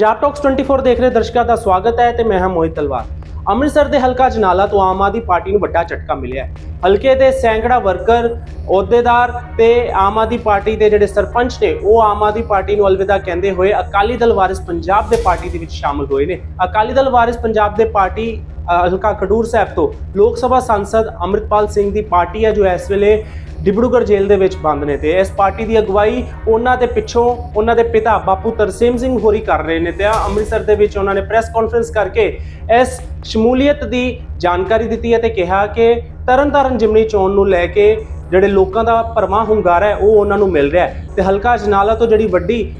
Punjab talks 24 ਦੇਖ ਰਹੇ ਦਰਸ਼ਕਾਂ ਦਾ ਸਵਾਗਤ ਹੈ ਤੇ ਮੈਂ ਹਾਂ ਮੋਹਿਤ ਤਲਵਾਰ। ਅੰਮ੍ਰਿਤਸਰ ਦੇ ਹਲਕਾ ਜਨਾਲਾ ਤੋਂ ਆਮ ਆਦਮੀ ਪਾਰਟੀ ਨੂੰ ਵੱਡਾ ਝਟਕਾ ਮਿਲਿਆ ਹੈ। ਹਲਕੇ ਦੇ ਸੈਂਕੜਾ ਵਰਕਰ, ਅਹੁਦੇਦਾਰ ਤੇ ਆਮ ਆਦਮੀ ਪਾਰਟੀ ਦੇ ਜਿਹੜੇ ਸਰਪੰਚ ਨੇ, ਉਹ ਆਮ ਆਦਮੀ ਪਾਰਟੀ ਨੂੰ ਅਲਵਿਦਾ ਕਹਿੰਦੇ ਹੋਏ ਅਕਾਲੀ ਦਲ ਵਾਰਿਸ ਪੰਜਾਬ ਦੇ ਪਾਰਟੀ ਦੇ ਵਿੱਚ ਸ਼ਾਮਲ ਹੋਏ ਨੇ। ਅਕਾਲੀ ਦਲ ਵਾਰਿਸ ਪੰਜਾਬ ਦੇ ਪਾਰਟੀ ਹਲਕਾ ਖਡੂਰ ਸਾਹਿਬ ਤੋਂ ਲੋਕ ਸਭਾ ਸੰਸਦ ਅੰਮ੍ਰਿਤਪਾਲ ਸਿੰਘ ਦੀ ਪਾਰਟੀ ਹੈ ਜੋ ਇਸ ਵੇਲੇ ਡਿਬੜੂਗੜ੍ਹ ਜੇਲ੍ਹ ਦੇ ਵਿੱਚ ਬੰਦ ਨੇ ਤੇ ਇਸ ਪਾਰਟੀ ਦੀ ਅਗਵਾਈ ਉਹਨਾਂ ਦੇ ਪਿੱਛੋਂ ਉਹਨਾਂ ਦੇ ਪਿਤਾ ਬਾਪੂ ਤਰਸੇਮ ਸਿੰਘ ਹੋਰੀ ਕਰ ਰਹੇ ਨੇ ਤੇ ਅੰਮ੍ਰਿਤਸਰ ਦੇ ਵਿੱਚ ਉਹਨਾਂ ਨੇ ਪ੍ਰੈਸ ਕਾਨਫਰੰਸ ਕਰਕੇ ਇਸ ਸ਼ਮੂਲੀਅਤ ਦੀ ਜਾਣਕਾਰੀ ਦਿੱਤੀ ਹੈ ਤੇ ਕਿਹਾ ਕਿ ਤਰਨਤਾਰਨ ਜਿਮਨੀ ਚੋਣ ਨੂੰ ਲੈ ਕੇ ਜਿਹੜੇ ਲੋਕਾਂ ਦਾ ਭਰਮਾ ਹੁੰਗਾਰਾ ਹੈ, ਉਹ ਉਹਨਾਂ ਨੂੰ ਮਿਲ ਰਿਹਾ ਹੈ। ਤੇ ਹਲਕਾ ਅਜਨਾਲਾ ਤੋਂ ਜਿਹੜੀ ਵੱਡੀ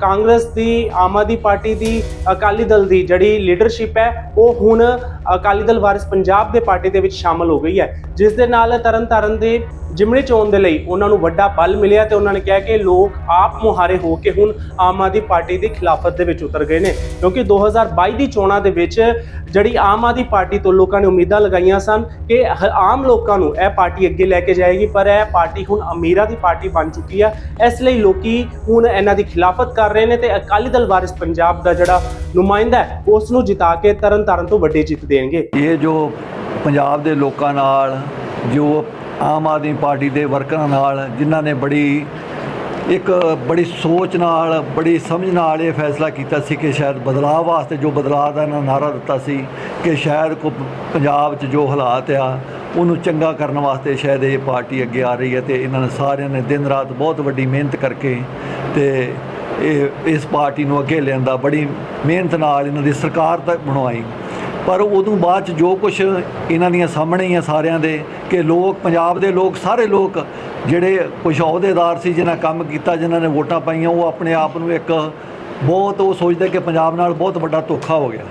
ਕਾਂਗਰਸ ਦੀ, ਆਮ ਆਦਮੀ ਪਾਰਟੀ ਦੀ, ਅਕਾਲੀ ਦਲ ਦੀ ਜਿਹੜੀ ਲੀਡਰਸ਼ਿਪ ਹੈ, ਉਹ ਹੁਣ ਅਕਾਲੀ ਦਲ ਵਾਰਿਸ ਪੰਜਾਬ ਦੇ ਪਾਰਟੀ ਦੇ ਵਿੱਚ ਸ਼ਾਮਲ ਹੋ ਗਈ ਹੈ। ਜਿਸ ਦੇ ਨਾਲ ਤਰਨਤਾਰਨ ਦੇ ਜਿਮਣੀ ਚੋਣ ਦੇ ਲਈ ਉਹਨਾਂ ਨੂੰ ਵੱਡਾ ਬਲ ਮਿਲਿਆ ਤੇ ਉਹਨਾਂ ਨੇ ਕਿਹਾ ਕਿ ਲੋਕ ਆਪ ਮੁਹਾਰੇ ਹੋ ਕੇ ਹੁਣ ਆਮ ਆਦਮੀ ਪਾਰਟੀ ਦੀ ਖਿਲਾਫਤ ਦੇ ਵਿੱਚ ਉਤਰ ਗਏ ਨੇ। ਕਿਉਂਕਿ 2022 ਦੀ ਚੋਣਾਂ ਦੇ ਵਿੱਚ ਜਿਹੜੀ ਆਮ ਆਦਮੀ ਪਾਰਟੀ ਤੋਂ ਲੋਕਾਂ ਨੇ ਉਮੀਦਾਂ ਲਗਾਈਆਂ ਸਨ ਕਿ ਹ- ਆਮ ਲੋਕਾਂ ਨੂੰ ਇਹ ਪਾਰਟੀ ਅੱਗੇ ਲੈ ਕੇ ਜਾਏਗੀ, ਪਰ ਇਹ ਪਾਰਟੀ ਹੁਣ ਅਮੀਰਾਂ ਦੀ ਪਾਰਟੀ ਬਣ ਚੁੱਕੀ ਹੈ। ਇਸ ਲਈ ਲੋਕੀ ਹੁਣ ਇਹਨਾਂ ਦੀ ਖਿਲਾਫਤ ਕਰ ਰਹੇ ਨੇ ਤੇ ਅਕਾਲੀ ਦਲ ਵਾਰਿਸ ਪੰਜਾਬ ਦਾ ਜਿਹੜਾ ਨੁਮਾਇੰਦਾ ਹੈ, ਉਸ ਨੂੰ ਜਿਤਾ ਕੇ ਤਰਨ ਤਾਰਨ ਤੋਂ ਵੱਡੀ ਜਿੱਤ ਦੇਣਗੇ। ਇਹ ਜੋ ਪੰਜਾਬ ਦੇ ਲੋਕਾਂ ਨਾਲ, ਜੋ ਆਮ ਆਦਮੀ ਪਾਰਟੀ ਦੇ ਵਰਕਰਾਂ ਨਾਲ, ਜਿਨ੍ਹਾਂ ਨੇ ਬੜੀ ਇੱਕ ਬੜੀ ਸੋਚ ਨਾਲ, ਬੜੀ ਸਮਝ ਨਾਲ ਇਹ ਫੈਸਲਾ ਕੀਤਾ ਸੀ ਕਿ ਸ਼ਾਇਦ ਬਦਲਾਅ ਵਾਸਤੇ ਜੋ ਬਦਲਾਅ ਦਾ ਇਹਨਾਂ ਨਾਰਾ ਦਿੱਤਾ ਸੀ ਕਿ ਸ਼ਾਇਦ ਕੋ ਪੰਜਾਬ 'ਚ ਜੋ ਹਾਲਾਤ ਆ ਉਹਨੂੰ ਚੰਗਾ ਕਰਨ ਵਾਸਤੇ ਸ਼ਾਇਦ ਇਹ ਪਾਰਟੀ ਅੱਗੇ ਆ ਰਹੀ ਹੈ ਤੇ ਇਹਨਾਂ ਨੇ ਸਾਰਿਆਂ ਨੇ ਦਿਨ ਰਾਤ ਬਹੁਤ ਵੱਡੀ ਮਿਹਨਤ ਕਰਕੇ ਤੇ ਇਹ ਇਸ ਪਾਰਟੀ ਨੂੰ ਅੱਗੇ ਲਿਆਂਦਾ, ਬੜੀ ਮਿਹਨਤ ਨਾਲ ਇਹਨਾਂ ਦੀ ਸਰਕਾਰ ਤੱਕ ਬਣਵਾਈ। ਪਰ ਉਦੋਂ ਬਾਅਦ ਚ ਜੋ ਕੁਝ ਇਹਨਾਂ ਦੀਆਂ ਸਾਹਮਣੇ ਹੀ ਆ ਸਾਰਿਆਂ ਦੇ ਕਿ ਲੋਕ, ਪੰਜਾਬ ਦੇ ਲੋਕ, ਸਾਰੇ ਲੋਕ ਜਿਹੜੇ ਕੁਝ ਅਹੁਦੇਦਾਰ ਸੀ, ਜਿਨ੍ਹਾਂ ਕੰਮ ਕੀਤਾ, ਜਿਨ੍ਹਾਂ ਨੇ ਵੋਟਾਂ ਪਾਈਆਂ, ਉਹ ਆਪਣੇ ਆਪ ਨੂੰ ਇੱਕ ਬਹੁਤ ਉਹ ਸੋਚਦੇ ਕਿ ਪੰਜਾਬ ਨਾਲ ਬਹੁਤ ਵੱਡਾ ਧੋਖਾ ਹੋ ਗਿਆ।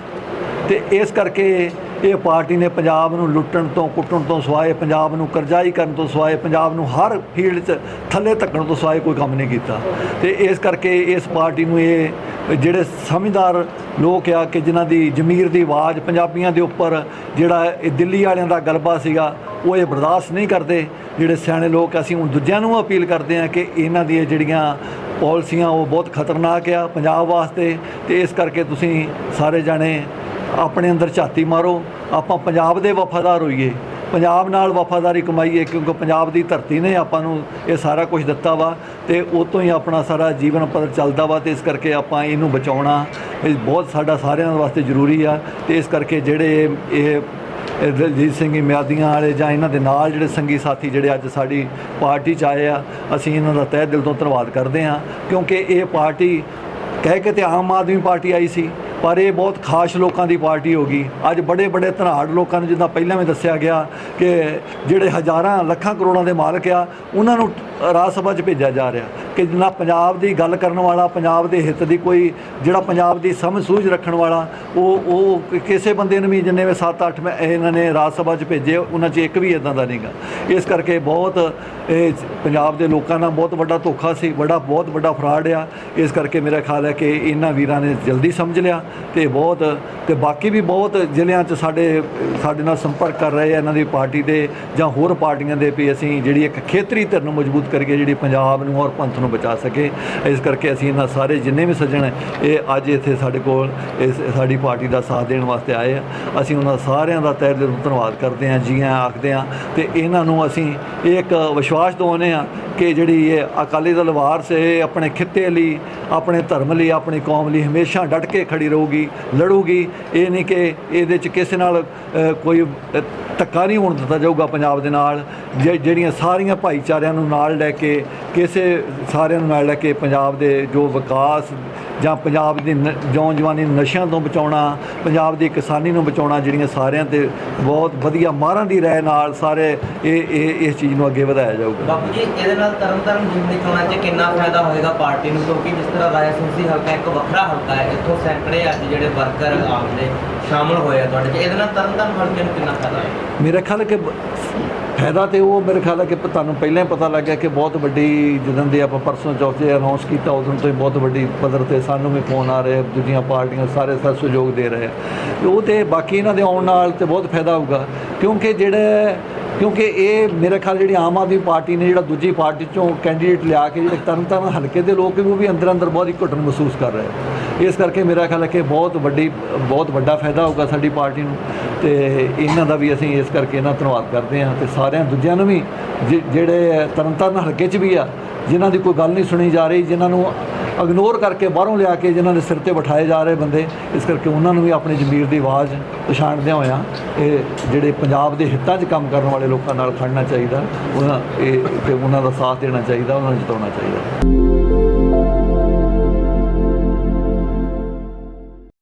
ਤੇ ਇਸ ਕਰਕੇ ਇਹ ਪਾਰਟੀ ਨੇ ਪੰਜਾਬ ਨੂੰ ਲੁੱਟਣ ਤੋਂ, ਕੁੱਟਣ ਤੋਂ ਸਵਾਏ ਪੰਜਾਬ ਨੂੰ ਕਰਜ਼ਾਈ ਕਰਨ ਤੋਂ ਸਵਾਏ ਪੰਜਾਬ ਨੂੰ ਹਰ ਫੀਲਡ 'ਚ ਥੱਲੇ ਧੱਕਣ ਤੋਂ ਸਵਾਏ ਕੋਈ ਕੰਮ ਨਹੀਂ ਕੀਤਾ। ਤੇ ਇਸ ਕਰਕੇ ਇਸ ਪਾਰਟੀ ਨੂੰ ਇਹ ਜਿਹੜੇ ਸਮਝਦਾਰ ਲੋਕ ਆ ਕਿ ਜਿਨ੍ਹਾਂ ਦੀ ਜ਼ਮੀਰ ਦੀ ਆਵਾਜ਼ ਪੰਜਾਬੀਆਂ ਦੇ ਉੱਪਰ ਜਿਹੜਾ ਇਹ ਦਿੱਲੀ ਵਾਲਿਆਂ ਦਾ ਗਲਬਾ ਸੀਗਾ, ਉਹ ਇਹ ਬਰਦਾਸ਼ਤ ਨਹੀਂ ਕਰਦੇ। ਜਿਹੜੇ ਸਿਆਣੇ ਲੋਕ ਅਸੀਂ ਹੁਣ ਦੂਜਿਆਂ ਨੂੰ ਅਪੀਲ ਕਰਦੇ ਆ ਕਿ ਇਹਨਾਂ ਦੀਆਂ ਜਿਹੜੀਆਂ ਪਾਲਿਸੀਆਂ ਉਹ ਬਹੁਤ ਖਤਰਨਾਕ ਆ ਪੰਜਾਬ ਵਾਸਤੇ। ਤੇ ਇਸ ਕਰਕੇ ਤੁਸੀਂ ਸਾਰੇ ਜਾਣੇ ਆਪਣੇ ਅੰਦਰ ਝਾਤੀ ਮਾਰੋ, ਆਪਾਂ ਪੰਜਾਬ ਦੇ ਵਫਾਦਾਰ ਹੋਈਏ। ਪੰਜਾਬ ਨਾਲ ਵਫਾਦਾਰੀ ਕਮਾਈਏ, ਕਿਉਂਕਿ ਪੰਜਾਬ ਦੀ ਧਰਤੀ ਨੇ ਆਪਾਂ ਨੂੰ ਇਹ ਸਾਰਾ ਕੁਝ ਦਿੱਤਾ ਵਾ ਤੇ ਉਹ ਤੋਂ ਹੀ ਆਪਣਾ ਸਾਰਾ ਜੀਵਨ ਪੱਧਰ ਚੱਲਦਾ ਵਾ ਤੇ ਇਸ ਕਰਕੇ ਆਪਾਂ ਇਹਨੂੰ ਬਚਾਉਣਾ ਇਹ ਬਹੁਤ ਸਾਡਾ ਸਾਰਿਆਂ ਵਾਸਤੇ ਜ਼ਰੂਰੀ ਆ ਤੇ ਇਸ ਕਰਕੇ ਜਿਹੜੇ ਇਹ ਇਹ ਦਲਜੀਤ ਸਿੰਘ ਮਿਆਦੀਆਂ ਵਾਲੇ ਜਾਂ ਇਹਨਾਂ ਦੇ ਨਾਲ ਜਿਹੜੇ ਸੰਗੀ ਸਾਥੀ ਜਿਹੜੇ ਅੱਜ ਸਾਡੀ ਪਾਰਟੀ 'ਚ ਆਏ ਆ, ਅਸੀਂ ਇਹਨਾਂ ਦਾ ਤਹਿ ਦਿਲ ਤੋਂ ਧੰਨਵਾਦ ਕਰਦੇ ਹਾਂ ਕਿਉਂਕਿ ਇਹ ਪਾਰਟੀ ਕਹਿ ਕੇ ਤੇ ਆਮ ਆਦਮੀ ਪਾਰਟੀ ਆਈ ਸੀ। ਪਰ ਇਹ ਬਹੁਤ ਖਾਸ ਲੋਕਾਂ ਦੀ ਪਾਰਟੀ ਹੋ ਗਈ। ਅੱਜ ਬੜੇ ਬੜੇ ਧਨਾੜ ਲੋਕਾਂ ਨੂੰ ਜਿੱਦਾਂ ਪਹਿਲਾਂ ਵੀ ਦੱਸਿਆ ਗਿਆ ਕਿ ਜਿਹੜੇ ਹਜ਼ਾਰਾਂ, ਲੱਖਾਂ ਕਰੋੜਾਂ ਦੇ ਮਾਲਕ ਆ, ਉਹਨਾਂ ਨੂੰ ਰਾਜ ਸਭਾ 'ਚ ਭੇਜਿਆ ਜਾ ਰਿਹਾ। ਕਿ ਜਿੰਨਾ ਪੰਜਾਬ ਦੀ ਗੱਲ ਕਰਨ ਵਾਲਾ, ਪੰਜਾਬ ਦੇ ਹਿੱਤ ਦੀ ਕੋਈ, ਜਿਹੜਾ ਪੰਜਾਬ ਦੀ ਸਮਝ ਸੂਝ ਰੱਖਣ ਵਾਲਾ, ਉਹ ਉਹ ਕਿਸੇ ਬੰਦੇ ਨੂੰ ਵੀ ਜਿੰਨੇ ਵੀ 7-8 ਮੈਂ ਇਹਨਾਂ ਨੇ ਰਾਜ ਸਭਾ 'ਚ ਭੇਜੇ, ਉਹਨਾਂ 'ਚ ਇੱਕ ਵੀ ਇਦਾਂ ਦਾ ਨਹੀਂਗਾ। ਇਸ ਕਰਕੇ ਬਹੁਤ ਇਹ ਪੰਜਾਬ ਦੇ ਲੋਕਾਂ ਨਾਲ ਬਹੁਤ ਵੱਡਾ ਧੋਖਾ ਸੀ, ਬੜਾ, ਬਹੁਤ ਵੱਡਾ ਫਰਾਡ ਆ। ਇਸ ਕਰਕੇ ਮੇਰਾ ਖਿਆਲ ਹੈ ਕਿ ਇਹਨਾਂ ਵੀਰਾਂ ਨੇ ਜਲਦੀ ਸਮਝ ਲਿਆ। ਤੇ ਬਹੁਤ, ਤੇ ਬਾਕੀ ਵੀ ਬਹੁਤ ਜ਼ਿਲ੍ਹਿਆਂ 'ਚ ਸਾਡੇ ਸਾਡੇ ਨਾਲ ਸੰਪਰਕ ਕਰ ਰਹੇ ਆ ਇਹਨਾਂ ਦੀ ਪਾਰਟੀ ਦੇ ਜਾਂ ਹੋਰ ਪਾਰਟੀਆਂ ਦੇ ਵੀ ਅਸੀਂ ਜਿਹੜੀ ਇੱਕ ਖੇਤਰੀ ਧਿਰ ਨੂੰ ਮਜ਼ਬੂਤ ਕਰੀਏ, ਜਿਹੜੀ ਪੰਜਾਬ ਨੂੰ ਔਰ ਪੰਥ ਨੂੰ ਬਚਾ ਸਕੇ। ਇਸ ਕਰਕੇ ਅਸੀਂ ਇਹਨਾਂ ਸਾਰੇ ਜਿੰਨੇ ਵੀ ਸੱਜਣ ਇਹ ਅੱਜ ਇੱਥੇ ਸਾਡੇ ਕੋਲ ਇਸ, ਸਾਡੀ ਪਾਰਟੀ ਦਾ ਸਾਥ ਦੇਣ ਵਾਸਤੇ ਆਏ ਆ। ਅਸੀਂ ਉਹਨਾਂ ਸਾਰਿਆਂ ਦਾ ਤਹਿ ਦਿਲੋਂ ਧੰਨਵਾਦ ਕਰਦੇ ਹਾਂ, ਜੀ ਆਖਦੇ ਹਾਂ ਤੇ ਇਹਨਾਂ ਨੂੰ ਅਸੀਂ ਇਹ ਇੱਕ ਵਿਸ਼ਵਾਸ ਦਿਵਾਉਂਦੇ ਹਾਂ ਕਿ ਜਿਹੜੀ ਇਹ ਅਕਾਲੀ ਦਲ ਵਾਰਸ ਇਹ ਆਪਣੇ ਖਿੱਤੇ ਲਈ, ਆਪਣੇ ਧਰਮ ਲਈ, ਆਪਣੀ ਕੌਮ ਲਈ ਹਮੇਸ਼ਾ ਡਟ ਕੇ ਖੜੀ ਰਹੂਗੀ ਲੜੂਗੀ। ਇਹ ਨਹੀਂ ਕਿ ਇਹਦੇ ਚ ਕਿਸੇ ਨਾਲ ਕੋਈ ਧੱਕਾ ਨਹੀਂ ਹੋਣ ਦਿੱਤਾ ਜਾਊਗਾ ਪੰਜਾਬ ਦੇ ਨਾਲ। ਜਿਹੜੀਆਂ ਸਾਰੀਆਂ ਭਾਈਚਾਰਿਆਂ ਨੂੰ ਨਾਲ ਲੈ ਕੇ, ਕਿਸੇ ਸਾਰਿਆਂ ਨੂੰ ਨਾਲ ਲੈ ਕੇ ਪੰਜਾਬ ਦੇ ਜੋ ਵਿਕਾਸ ਜਾਂ ਪੰਜਾਬ ਦੀ ਨ- ਨੌਜਵਾਨੀ ਨੂੰ ਨਸ਼ਿਆਂ ਤੋਂ ਬਚਾਉਣਾ ਪੰਜਾਬ ਦੀ ਕਿਸਾਨੀ ਨੂੰ ਬਚਾਉਣਾ ਜਿਹੜੀਆਂ ਸਾਰਿਆਂ ਤੇ ਬਹੁਤ ਵਧੀਆ ਮਾਰਾਂ ਦੀ ਰਾਏ ਨਾਲ ਸਾਰੇ ਇਹ ਇਹ ਇਸ ਚੀਜ਼ ਨੂੰ ਅੱਗੇ ਵਧਾਇਆ ਜਾਊਗਾ। ਬਾਪੂ ਜੀ ਇਹਦੇ ਨਾਲ ਤਰਨਤਾਰਨ ਜਿਮਨੀ ਚੋਣਾਂ 'ਚ ਕਿੰਨਾ ਫਾਇਦਾ ਹੋਏਗਾ ਪਾਰਟੀ ਨੂੰ? ਕਿਉਂਕਿ ਜਿਸ ਤਰ੍ਹਾਂ ਰਾਇਆ ਸੰਸੀ ਹਲਕਾ ਇੱਕ ਵੱਖਰਾ ਹਲਕਾ ਹੈ ਇੱਥੋਂ ਸੈਂਕੜੇ ਅੱਜ ਜਿਹੜੇ ਵਰਕਰ ਆਮ ਦੇ ਸ਼ਾਮਲ ਹੋਏ ਆ ਤੁਹਾਡੇ 'ਚ। ਇਹਦੇ ਨਾਲ ਤਰਨਤਾਰਨ ਹਲਕੇ ਨੂੰ ਕਿੰਨਾ ਫਾਇਦਾ ਹੈ ਮੇਰਾ ਖਿਆਲ ਕਿ ਫਾਇਦਾ ਤੇ ਉਹ ਮੇਰੇ ਖਿਆਲ ਹੈ ਕਿ ਤੁਹਾਨੂੰ ਪਹਿਲਾਂ ਹੀ ਪਤਾ ਲੱਗ ਗਿਆ ਕਿ ਬਹੁਤ ਵੱਡੀ ਜਦੋਂ ਦੇ ਆਪਾਂ ਪਰਸੋਂ ਚੌਥੇ ਅਨਾਉਂਸ ਕੀਤਾ ਉਦੋਂ ਤੋਂ ਹੀ ਬਹੁਤ ਵੱਡੀ ਪੱਧਰ ਤੇ ਸਾਨੂੰ ਵੀ ਫੋਨ ਆ ਰਹੇ, ਦੂਜੀਆਂ ਪਾਰਟੀਆਂ ਸਾਰੇ ਸਾ ਸਹਿਯੋਗ ਦੇ ਰਹੇ ਆ। ਉਹ ਤੇ ਬਾਕੀ ਇਹਨਾਂ ਦੇ ਆਉਣ ਨਾਲ ਤੇ ਬਹੁਤ ਫਾਇਦਾ ਹੋਊਗਾ, ਕਿਉਂਕਿ ਜਿਹੜੇ ਕਿਉਂਕਿ ਇਹ ਮੇਰੇ ਖਿਆਲ ਜਿਹੜੀ ਆਮ ਆਦਮੀ ਪਾਰਟੀ ਨੇ ਜਿਹੜਾ ਦੂਜੀ ਪਾਰਟੀ ਚੋਂ ਕੈਂਡੀਡੇਟ ਲਿਆ ਕੇ ਜਿਹੜੇ ਤਰਨਤਾਰਨ ਹਲਕੇ ਦੇ ਲੋਕ ਵੀ, ਉਹ ਵੀ ਅੰਦਰ ਅੰਦਰ ਬਹੁਤ ਹੀ ਘੁੱਟਣ ਮਹਿਸੂਸ ਕਰ ਰਹੇ ਇਸ ਕਰਕੇ ਮੇਰਾ ਖਿਆਲ ਹੈ ਕਿ ਬਹੁਤ ਵੱਡੀ, ਬਹੁਤ ਵੱਡਾ ਫਾਇਦਾ ਹੋਊਗਾ ਸਾਡੀ ਪਾਰਟੀ ਨੂੰ ਤੇ ਇਹਨਾਂ ਦਾ ਵੀ ਅਸੀਂ ਇਸ ਕਰਕੇ ਇਹਨਾਂ ਧੰਨਵਾਦ ਕਰਦੇ ਹਾਂ ਤੇ ਸਾਰਿਆਂ ਦੂਜਿਆਂ ਨੂੰ ਵੀ, ਜਿ- ਜਿਹੜੇ ਤਰਨਤਾਰਨ ਹਲਕੇ 'ਚ ਵੀ ਆ, ਜਿਨ੍ਹਾਂ ਦੀ ਕੋਈ ਗੱਲ ਨਹੀਂ ਸੁਣੀ ਜਾ ਰਹੀ, ਜਿਨ੍ਹਾਂ ਨੂੰ ਇਗਨੋਰ ਕਰਕੇ ਬਾਹਰੋਂ ਲਿਆ ਕੇ ਜਿਨ੍ਹਾਂ ਦੇ ਸਿਰ ਤੇ ਬਿਠਾਏ ਜਾ ਰਹੇ ਬੰਦੇ, ਇਸ ਕਰਕੇ ਉਹਨਾਂ ਨੂੰ ਵੀ ਆਪਣੀ ਜ਼ਮੀਰ ਦੀ ਆਵਾਜ਼ ਪਛਾਣਦਿਆਂ ਹੋਇਆਂ ਇਹ ਜਿਹੜੇ ਪੰਜਾਬ ਦੇ ਹਿੱਤਾਂ 'ਚ ਕੰਮ ਕਰਨ ਵਾਲੇ ਲੋਕਾਂ ਨਾਲ ਖੜਨਾ ਚਾਹੀਦਾ, ਉਹਨਾਂ ਇਹ ਤੇ ਉਹਨਾਂ ਦਾ ਸਾਥ ਦੇਣਾ ਚਾਹੀਦਾ, ਉਹਨਾਂ ਨੂੰ ਜਿਤਾਉਣਾ ਚਾਹੀਦਾ।